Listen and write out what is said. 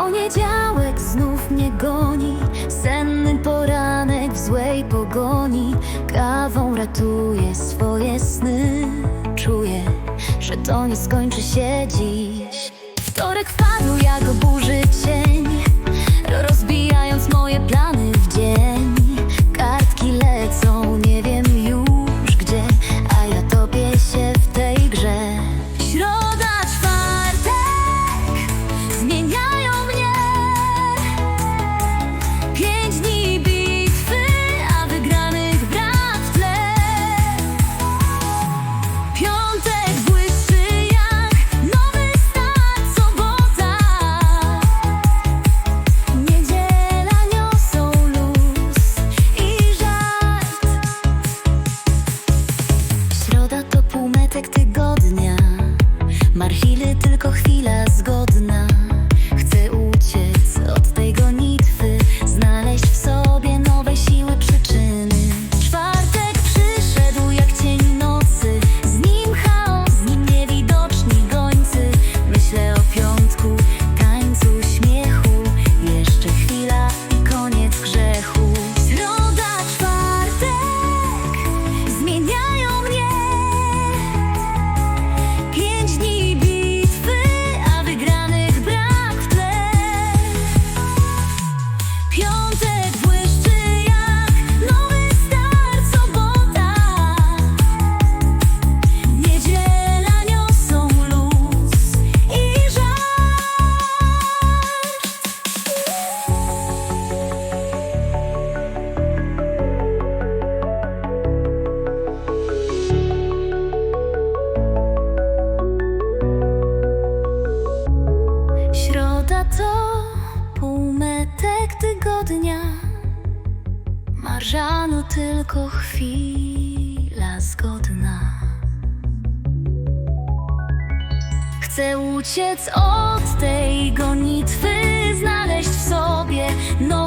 Poniedziałek znów mnie goni Senny poranek w złej pogoni. Kawą ratuje swoje sny. Czuję, że to nie skończy się dziś. Wtorek padł jak oburzyć to półmetek tygodnia, marzano tylko chwila zgodna. Chcę uciec od tej gonitwy, znaleźć w sobie nowe.